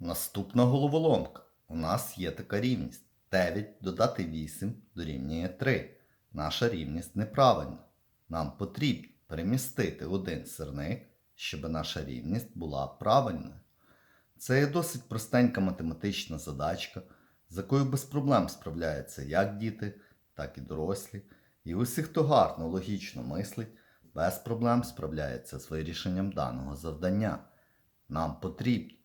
Наступна головоломка. У нас є така рівність. 9 додати 8 дорівнює 3. Наша рівність неправильна. Нам потрібно перемістити один сирник, щоб наша рівність була правильною. Це є досить простенька математична задачка, з якою без проблем справляються як діти, так і дорослі. І усі, хто гарно логічно мислить, без проблем справляється з вирішенням даного завдання. Нам потрібно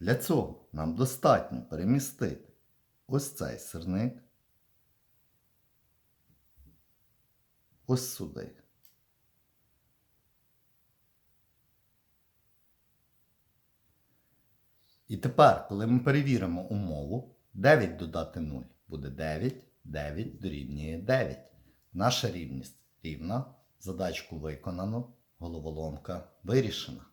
Для цього нам достатньо перемістити ось цей сирник ось сюди. І тепер, коли ми перевіримо умову, 9 додати 0 буде 9, 9 дорівнює 9. Наша рівність рівна, задачку виконано, головоломка вирішена.